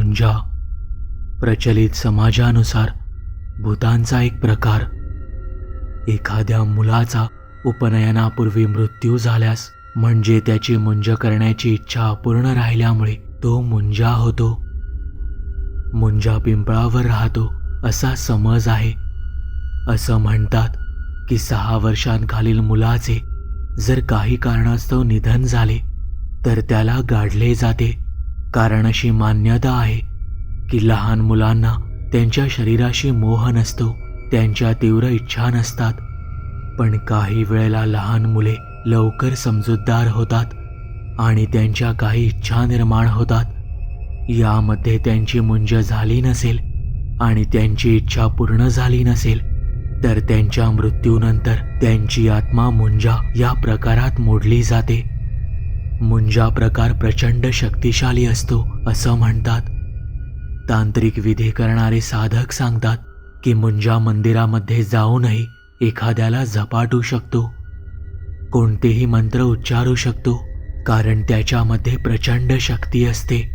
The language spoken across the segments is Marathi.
मुंजा. प्रचलित समाजानुसार भूतांचा एक प्रकार. एखाद्या मुलाचा उपनयनापूर्वी मृत्यू झाल्यास म्हणजे त्याची मुंज करण्याची इच्छा अपूर्ण राहिल्यामुळे तो मुंजा होतो. मुंजा पिंपळावर राहतो असा समज आहे. असं म्हणतात की सहा वर्षांखालील मुलाचे जर काही कारणास्तव निधन झाले तर त्याला गाडले जाते. कारण अशी मान्यता आहे की लहान मुलांना त्यांच्या शरीराशी मोह नसतो त्यांच्या तीव्र इच्छा नसतात. पण काही वेळेला लहान मुले लवकर समजूतदार होतात आणि त्यांच्या काही इच्छा निर्माण होतात. यामध्ये त्यांची मुंज झाली नसेल आणि त्यांची इच्छा पूर्ण झाली नसेल तर त्यांच्या मृत्यूनंतर त्यांची आत्मा मुंजा या प्रकारात मोडली जाते. मुंजा प्रकार प्रचंड शक्तिशाली असतो असं म्हणतात. तांत्रिक विधी करणारे साधक सांगतात की मुंजा मंदिरामध्ये जाऊनही एखाद्याला झपाटू शकतो. कोणतेही मंत्र उच्चारू शकतो कारण त्याच्यामध्ये प्रचंड शक्ती असते.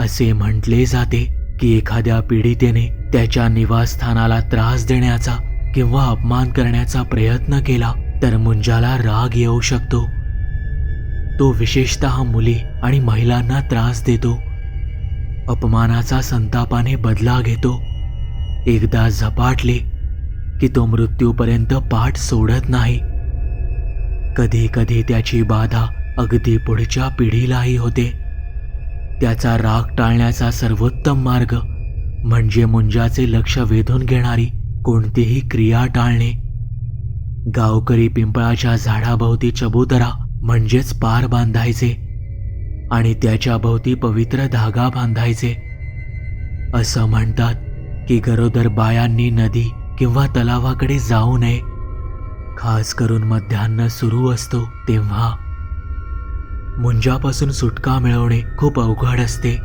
असे म्हटले जाते की एखाद्या पीडितेने त्याच्या निवासस्थानाला त्रास देण्याचा किंवा अपमान करण्याचा प्रयत्न केला तर मुंजाला राग येऊ शकतो. तो विशेषतः मुली आणि महिलांना त्रास देतो. अपमानाचा संतापाने बदला घेतो. एकदा झपाटले की तो मृत्यूपर्यंत पाठ सोडत नाही. कधी कधी त्याची बाधा अगदी पुढच्या पिढीलाही होते. त्याचा राग टाळण्याचा सर्वोत्तम मार्ग म्हणजे मुंजाचे लक्ष वेधून घेणारी कोणतीही क्रिया टाळणे. गावकरी पिंपळाच्या झाडाभोवती चबुतरा म्हणजेच पार बांधायचे आणि त्याच्या भोवती पवित्र धागा बांधायचे. असं म्हणतात की गरोदर बायांनी नदी किंवा तलावाकडे जाऊ नये. खास करून मध्यान्ह सुरू असतो तेव्हा. मुंजापासून सुटका मिळवणे खूप अवघड असते.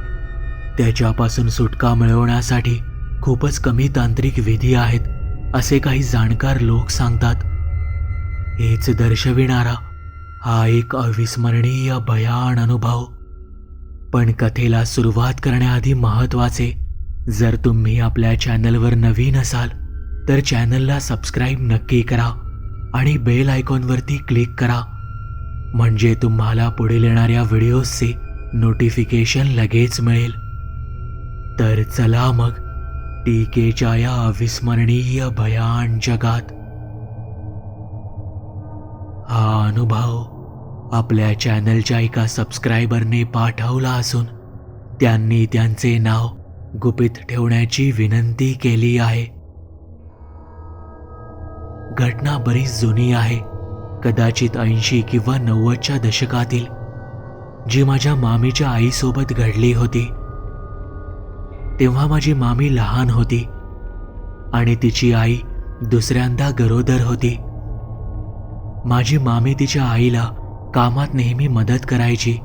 त्याच्यापासून सुटका मिळवण्यासाठी खूपच कमी तांत्रिक विधी आहेत असे काही जाणकार लोक सांगतात. हेच दर्शविणारा हा एक अविस्मरणीय भयान अनुभव. पण कथेला सुरुवात करण्याआधी महत्त्वाचे जर तुम्ही आपल्या चॅनलवर नवीन असाल तर चॅनलला सबस्क्राईब नक्की करा आणि बेल आयकॉनवरती क्लिक करा. म्हणजे तुम्हाला पुढील येणाऱ्या व्हिडिओजचे नोटिफिकेशन लगेच मिळेल. तर चला मग टीकेच्या या अविस्मरणीय भयान जगात. हा अनुभव आपल्या चॅनलच्या एका सबस्क्रायबरने पाठवला असून त्यांनी त्यांचे नाव गुपित ठेवण्याची विनंती केली आहे. घटना बरीच जुनी आहे. कदाचित ऐंशी किंवा नव्वदच्या दशकातील जी माझ्या मामीच्या आईसोबत घडली होती. तेव्हा माझी मामी लहान होती आणि तिची आई दुसऱ्यांदा गरोदर होती. माझी मामी तिच्या आईला कामात नेहमी मदत करायची.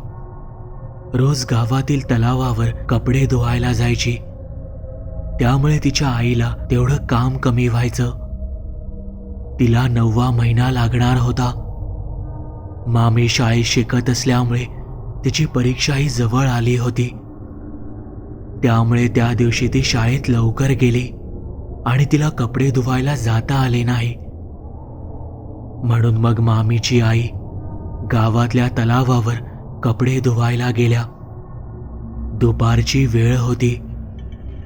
रोज गावातील तलावावर कपडे धुवायला जायची. त्यामुळे तिच्या आईला तेवढं काम कमी व्हायचं. तिला नववा महिना लागणार होता. मामी शाळेत शिकत असल्यामुळे तिची परीक्षाही जवळ आली होती. त्यामुळे त्या दिवशी ती शाळेत लवकर गेली आणि तिला कपडे धुवायला जाता आले नाही. म्हणून मग मामीची आई गावातल्या तलावावर कपडे धुवायला गेल्या. दुपारची वेळ होती.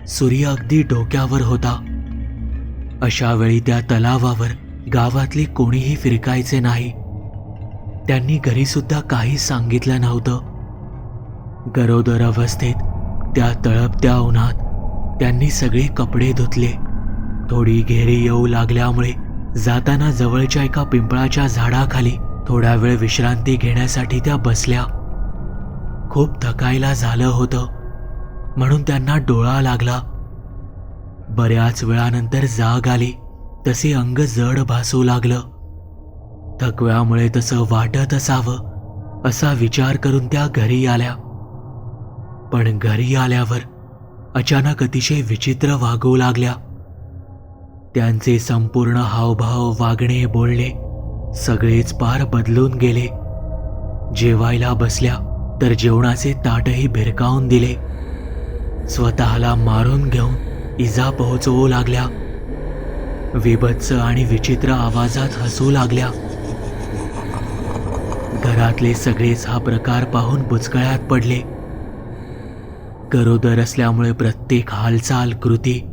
सूर्य अगदी डोक्यावर होता. अशा वेळी त्या तलावावर गावातली कोणीही फिरकायचे नाही. त्यांनी घरीसुद्धा काही सांगितलं नव्हतं. गरोदर अवस्थेत त्या तळपत्या उन्हात त्यांनी सगळे कपडे धुतले. थोडी घेरी येऊ लागल्यामुळे जाताना जवळच्या एका पिंपळाच्या झाडाखाली थोडा वेळ विश्रांती घेण्यासाठी त्या बसल्या. खूप थकायला झालं होतं म्हणून त्यांना डोळा लागला. बऱ्याच वेळानंतर जाग आली तसे अंग जड भासू लागलं. थकव्यामुळे तसं वाटत असावं असा विचार करून त्या घरी आल्या. पण घरी आल्यावर अचानक अतिशय विचित्र वागू लागल्या. त्यांचे संपूर्ण हावभाव वागणे बोलणे सगळेच पार बदलून गेले. जेवायला बसल्या तर जेवणाचे ताटही भिरकावून दिले. स्वतःला मारून घेऊन इजा पोहोचवू लागल्या. विभत्स आणि विचित्र आवाजात हसू लागल्या. घरातले सगळेच हा प्रकार पाहून बुचकळ्यात पडले. गरोदर असल्यामुळे प्रत्येक हालचाल कृती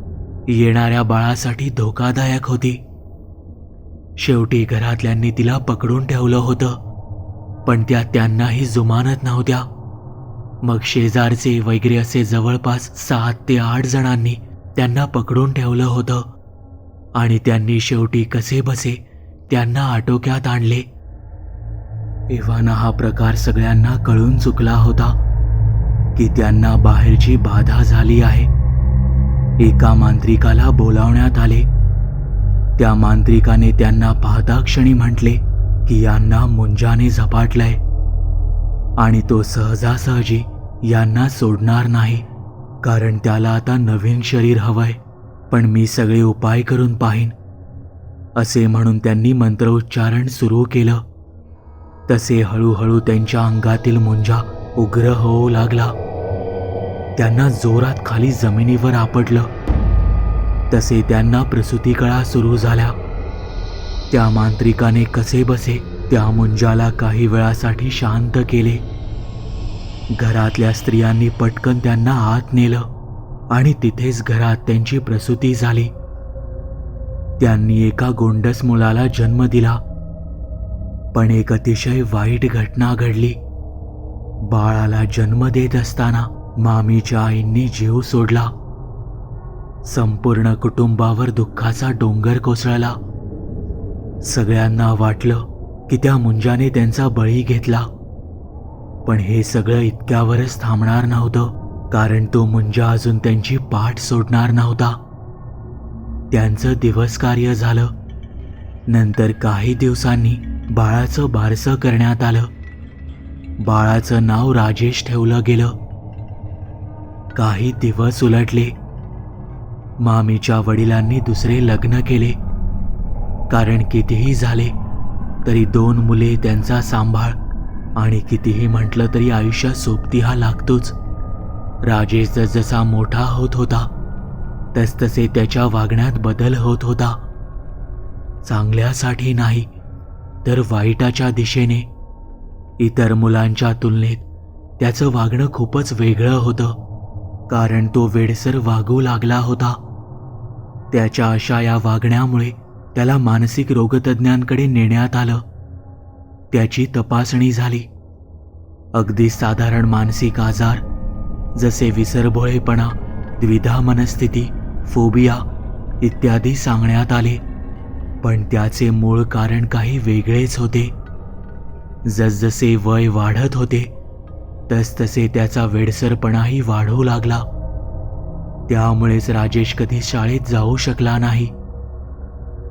येणाऱ्या बाळासाठी धोकादायक होती. शेवटी घरातल्यांनी तिला पकडून ठेवलं होतं. पण त्या त्यांनाही जुमानत नव्हत्या. मग शेजारचे वगैरे असे जवळपास सात ते आठ जणांनी त्यांना पकडून ठेवलं होतं. आणि त्यांनी शेवटी कसे बसे त्यांना आटोक्यात आणले. इव्हाना हा प्रकार सगळ्यांना कळून चुकला होता की त्यांना बाहेरची बाधा झाली आहे. एका मांत्रिकाला बोलावण्यात आले. त्या मांत्रिकाने त्यांना पाहता क्षणी म्हटले की यांना मुंजाने झपाटलंय. आणि तो सहजासहजी यांना सोडणार नाही कारण त्याला आता नवीन शरीर हवंय पण मी सगळे उपाय करून पाहीन. असे म्हणून त्यांनी मंत्रोच्चारण सुरू केलं. तसे हळूहळू त्यांच्या अंगातील मुंजा उग्र होऊ लागला. त्यांना जोरात खाली जमिनीवर आपटलं. तसे त्यांना प्रसूती कळा सुरू झाल्या त्या मांत्रिकाने कसे बसे त्या मुंजाला काही वेळासाठी शांत केले. घरातल्या स्त्रियांनी पटकन त्यांना आत नेलं आणि तिथेच घरात त्यांची प्रसूती झाली. त्यांनी एका गोंडस मुलाला जन्म दिला. पण एक अतिशय वाईट घटना घडली. बाळाला जन्म देत असताना मामीच्या आईंनी जीव सोडला. संपूर्ण कुटुंबावर दुःखाचा डोंगर कोसळला. सगळ्यांना वाटलं की त्या मुंजाने त्यांचा बळी घेतला. पण हे सगळं इतक्यावरच थांबणार नव्हतं कारण तो मुंजा अजून त्यांची पाठ सोडणार नव्हता. त्यांचं दिवस कार्य झालं. नंतर काही दिवसांनी बाळाचं बारसं करण्यात आलं. बाळाचं नाव राजेश ठेवलं गेलं. काही दिवस उलटले. मामीच्या वडिलांनी दुसरे लग्न केले. कारण कितीही झाले तरी दोन मुले त्यांचा सांभाळ आणि कितीही म्हटलं तरी आयुष्यात सोबती हा लागतोच. राजेश जसजसा मोठा होत होता तसतसे त्याच्या वागण्यात बदल होत होता. चांगल्यासाठी नाही तर वाईटाच्या दिशेने. इतर मुलांच्या तुलनेत त्याचं वागणं खूपच वेगळं होतं कारण तो वेडसर वागू लागला होता. त्याच्या अशा या वागण्यामुळे त्याला मानसिक रोगतज्ञांकडे नेण्यात आलं. त्याची तपासणी झाली. अगदी साधारण मानसिक आजार जसे विसरभोळेपणा द्विधा मनस्थिती फोबिया इत्यादी सांगण्यात आले. पण त्याचे मूळ कारण काही वेगळेच होते. जसजसे वय वाढत होते तसतसे त्याचा वेडसरपणाही वाढू लागला. त्यामुळेच राजेश कधी शाळेत जाऊ शकला नाही.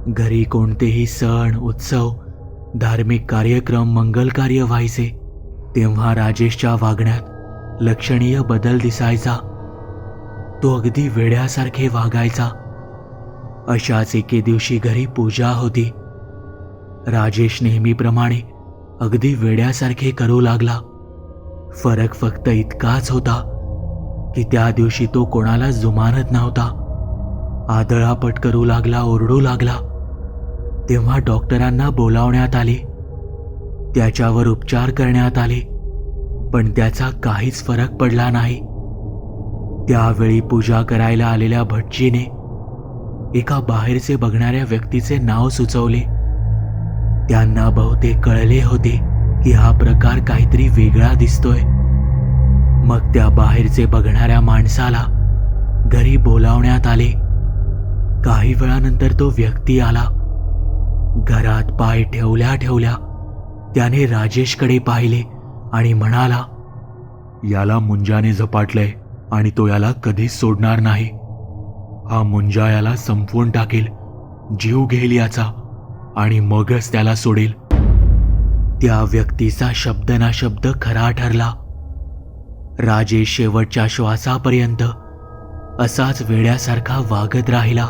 घरी कोणतेही सण उत्सव धार्मिक कार्यक्रम मंगल कार्य व्हायचे तेव्हा राजेशच्या वागण्यात लक्षणीय बदल दिसायचा. तो अगदी वेड्यासारखे वागायचा. अशाच एके दिवशी घरी पूजा होती. राजेश नेहमीप्रमाणे अगदी वेड्यासारखे करू लागला. फरक फक्त इतकाच होता की त्या दिवशी तो कोणाला जुमानत नव्हता. आदळापट करू लागला ओरडू लागला. तेव्हा डॉक्टरांना बोलावण्यात आले. त्याच्यावर उपचार करण्यात आले. पण त्याचा काहीच फरक पडला नाही. त्यावेळी पूजा करायला आलेल्या भटजीने एका बाहेरचे बघणाऱ्या व्यक्तीचे नाव सुचवले. त्यांना बहुतेक कळले होते की हा प्रकार काहीतरी वेगळा दिसतोय. मग त्या बाहेरचे बघणाऱ्या माणसाला घरी बोलावण्यात आले. काही वेळानंतर तो व्यक्ती आला. घरात पाय ठेवल्या ठेवल्या त्याने राजेशकडे पाहिले आणि म्हणाला याला मुंजाने झपाटलंय आणि तो याला कधीच सोडणार नाही. हा मुंजा याला संपवून टाकेल जीव घेईल याचा आणि मगच त्याला सोडेल. त्या व्यक्तीचा शब्द ना शब्द खरा ठरला. राजेश शेवटच्या श्वासापर्यंत असाच वेड्यासारखा वागत राहिला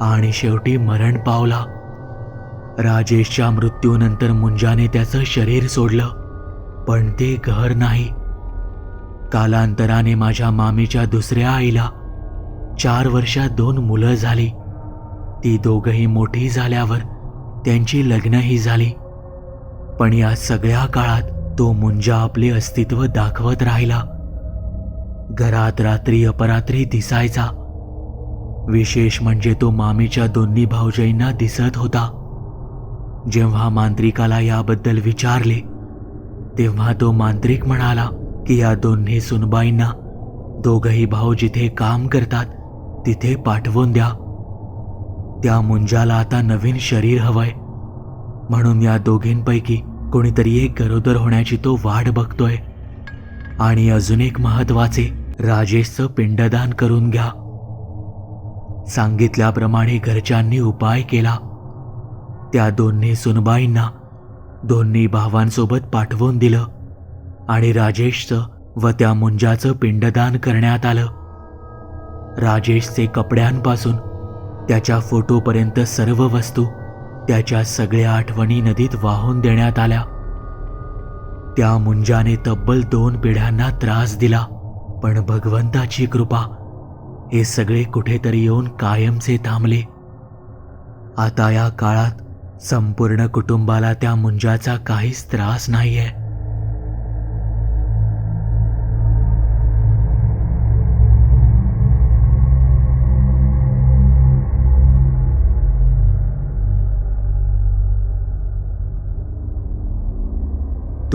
आणि शेवटी मरण पावला. राजेशच्या मृत्यूनंतर मुंजाने त्याचं शरीर सोडलं पण ते घर नाही. कालांतराने माझ्या मामीच्या दुसऱ्या आईला चार वर्षात दोन मुलं झाली. ती दोघंही मोठी झाल्यावर त्यांची लग्नही झाली. पण या सगळ्या काळात तो मुंजा आपले अस्तित्व दाखवत राहिला. घरात रात्री अपरात्री दिसायचा. विशेष म्हणजे तो मामीच्या दोन्ही भाऊजाईंना दिसत होता. जेव्हा मांत्रिकाला याबद्दल विचारले तेव्हा तो मांत्रिक म्हणाला की या दोन्ही सुनबाईंना दोघही भाऊ जिथे काम करतात तिथे पाठवून द्या. त्या मुंजाला आता नवीन शरीर हवंय. म्हणून या दोघींपैकी कोणीतरी एक गरोदर होण्याची तो वाट बघतोय. आणि अजून एक महत्त्वाचे राजेशचं पिंडदान करून घ्या. सांगितल्याप्रमाणे घरच्यांनी उपाय केला. त्या दोन्ही सुनबाईंना दोन्ही भावांसोबत पाठवून दिलं. आणि राजेशचं व त्या मुंजाचं पिंडदान करण्यात आलं. राजेशचे कपड्यांपासून त्याच्या फोटोपर्यंत सर्व वस्तू त्याच्या सगळ्या आठवणी नदीत वाहून देण्यात आल्या. त्या मुंजाने तब्बल दोन पिढ्यांना त्रास दिला पण भगवंताची कृपा हे सगळे कुठेतरी येऊन कायमचे थांबले. आता या काळात संपूर्ण कुटुंबाला त्या मुंजाचा काहीच त्रास नाहीये.